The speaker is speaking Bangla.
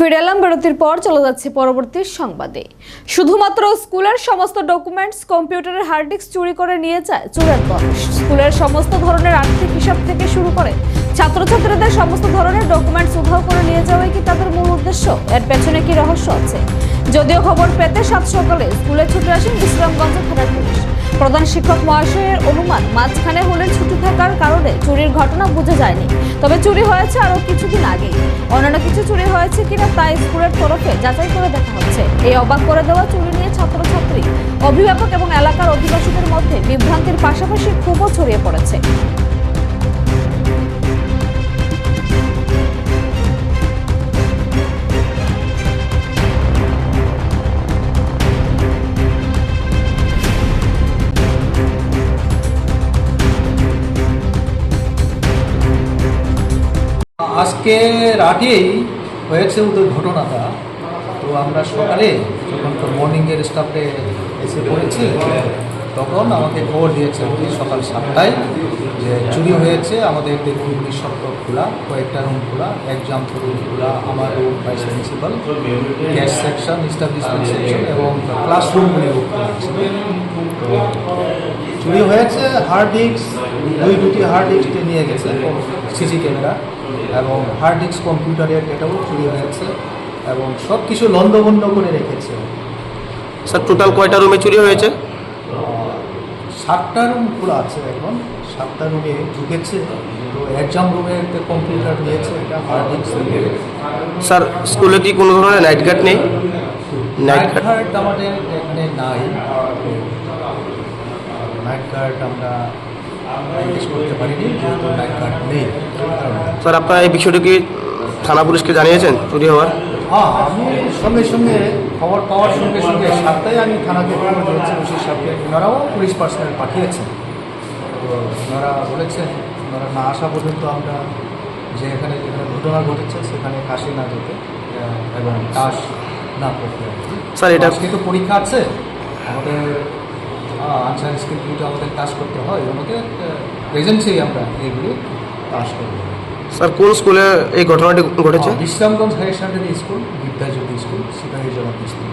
ফিরে এলাম বিরতির পর, চলে যাচ্ছে পরবর্তী সংবাদে। শুধুমাত্র স্কুলের সমস্ত ডকুমেন্টস কম্পিউটারের হার্ড ডিস্ক চুরি করে নিয়ে যায়, চোরের দল স্কুলের সমস্ত ধরনের আর্থিক হিসাব থেকে শুরু করে, ছাত্রছাত্রীদের সমস্ত ধরনের ডকুমেন্টস উধাও করে নিয়ে যাওয়াই কি তাদের মূল উদ্দেশ্য? এর পেছনে কি রহস্য আছে? যদিও খবর পেতে সাত সকালে স্কুলে ছুটে আসেন বিশ্রামগঞ্জ থানার পুলিশ। প্রধান শিক্ষক মহাশয়ের অনুমান, মাঝখানে হোলের ছুটি থাকার কারণে চুরির ঘটনা বোঝা যায়নি। তবে চুরি হয়েছে আরও কিছুদিন আগেই। অন্যান্য কিছু চুরি হয়েছে কিনা তা স্কুলের তরফে যাচাই করে দেখা হচ্ছে। এই অবাক করে দেওয়া চুরি নিয়ে ছাত্রছাত্রী, অভিভাবক এবং এলাকার অধিবাসীদের মধ্যে বিভ্রান্তির পাশাপাশি খুবও ছড়িয়ে পড়েছে। আজকে রাতেই হয়েছে ওদের ঘটনাটা। তো আমরা সকালে যখন মর্নিংয়ের স্টাফে এসে পড়েছি, তখন আমাকে খবর দিয়েছে সকাল সাতটায় চুরি হয়েছে আমাদের দেখুনগুলি সব খোলা কয়েকটা রুম খোলা এক্সাম রুম খোলা আমার room vice principal gas section establishment section এবং ক্লাসরুমগুলিও চুরি হয়েছে হার্ড ডিস্ক দুই দুটি হার্ড ডিস্ক নিয়ে গেছে সিসি ক্যামেরা এবং হার্ড ডিস্ক কম্পিউটারের এটাও চুরি হয়েছে এবং সব কিছু লন্ডভন্ড করে রেখেছে। স্যার টোটাল কয়টা রুমে চুরি হয়েছে? সাতটা রুম খোলা আছে এখন। সাতটা রুমে ঢুকেছে। তো এক্সাম একটা কম্পিউটার নিয়েছে এটা স্যার স্কুলে কি কোনো ধরনের নাইট গার্ড নেই? নাইট গার্ড গার্ড আমাদের এখানে নাই। নাইট গার্ড আমরা করতে পারিনি যেহেতু নাইট গার্ড নেই। স্যার আপনারা এই বিষয়টি কি থানা পুলিশকে জানিয়েছেন? চুরি হওয়ার? হ্যাঁ আমি সঙ্গে সঙ্গে খবর পাওয়ার সঙ্গে সঙ্গে সাতটায় আমি থানাতে খবর দিয়েছি ওসি সাহেবকে ওনারাও পুলিশ পার্সোনাল পাঠিয়েছেন। তো ওনারা বলেছেন ওনারা না আসা পর্যন্ত আমরা যে এখানে যেখানে ঘটনা ঘটেছে সেখানে কাশি না যেতে এবং কাজ না করতে। স্যার, এটা- আজকে তো পরীক্ষা আছে আমাদের আনসার স্ক্রিপ্টগুলো আমাদের কাজ করতে হয় আমাদের প্রেজেন্সেই আমরা এইগুলি কাজ করব স্যার, কোন স্কুলে এই ঘটনাটি ঘটেছে? Bishramganj higher secondary school, Vidyajyoti school Sipahi Jama school.